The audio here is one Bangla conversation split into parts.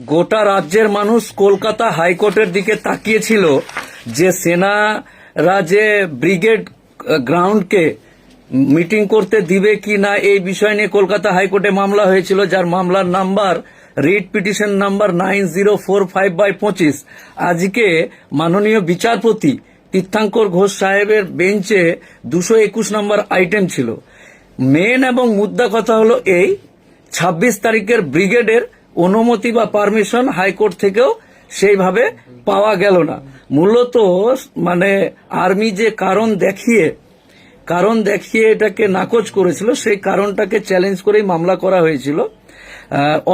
গোটা রাজ্যের মানুষ কলকাতা হাইকোর্টের দিকে তাকিয়েছিল যে সেনারা যে ব্রিগেড গ্রাউন্ডকে মিটিং করতে দিবে কি না এই বিষয় নিয়ে কলকাতা হাইকোর্টে মামলা হয়েছিল, যার মামলার number, writ petition number nine zero four five by পঁচিশ। আজকে মাননীয় বিচারপতি তীর্থাঙ্কর ঘোষ সাহেবের বেঞ্চে দুশো একুশ নম্বর আইটেম ছিল। মেন এবং মুদ্রা কথা হলো এই, ছাব্বিশ তারিখের ব্রিগেডের অনুমতি বা পারমিশন হাইকোর্ট থেকেও সেইভাবে পাওয়া গেল না। মূলত মানে আর্মি যে কারণ দেখিয়ে কারণ দেখিয়ে এটাকে নাকচ করেছিল, সেই কারণটাকে চ্যালেঞ্জ করেই মামলা করা হয়েছিল।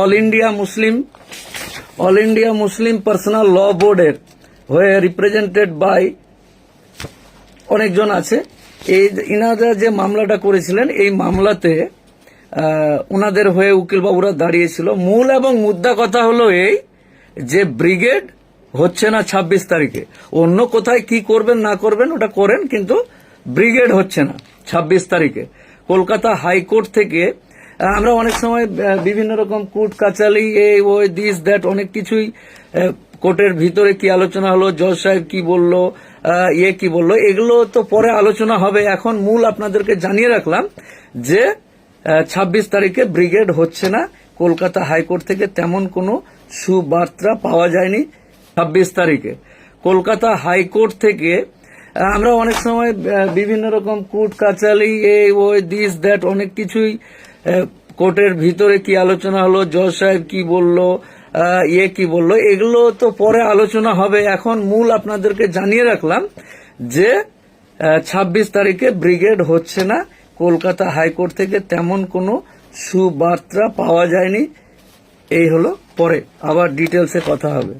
All India Muslim all India Muslim personal law বোর্ডের হয়ে রিপ্রেজেন্টেড বাই অনেকজন আছে। এই ইনারা যে মামলাটা করেছিলেন, এই মামলাতে ওনাদের হয়ে উকিলবাবুরা দাঁড়িয়েছিল। মূল এবং মুদ্রা কথা হলো এই যে ব্রিগেড হচ্ছে না ছাব্বিশ তারিখে। অন্য কোথায় কি করবেন, না করবেন, ওটা করেন, কিন্তু ব্রিগেড হচ্ছে না ছাব্বিশ তারিখে। কলকাতা হাইকোর্ট থেকে আমরা অনেক সময় বিভিন্ন রকম কোর্ট কাচালি এই ওই দিস, দ্যাট, অনেক কিছুই কোর্টের ভিতরে কি আলোচনা হলো, জজ সাহেব কি বলল ইয়ে কি বলল, এগুলো তো পরে আলোচনা হবে। এখন মূল আপনাদেরকে জানিয়ে রাখলাম যে ছাব্বিশ তারিখে ব্রিগেড হচ্ছে না। কলকাতা হাইকোর্ট থেকে তেমন কোনো সুবার্তা পাওয়া যায়নি ছাব্বিশ তারিখে। কলকাতা হাইকোর্ট থেকে আমরা অনেক সময় বিভিন্ন রকম কোর্ট কাচালি এই ওই দিস, দ্যাট, অনেক কিছুই কোর্টের ভিতরে কি আলোচনা হলো, জজ সাহেব কি বলল ইয়ে কি বলল, এগুলো তো পরে আলোচনা হবে। এখন মূল আপনাদেরকে জানিয়ে রাখলাম যে ছাব্বিশ তারিখে ব্রিগেড হচ্ছে না। কলকাতা হাইকোর্ট থেকে তেমন কোনো সুবার্তা পাওয়া যায়নি। এই হলো পরে। আবার ডিটেলসে কথা হবে।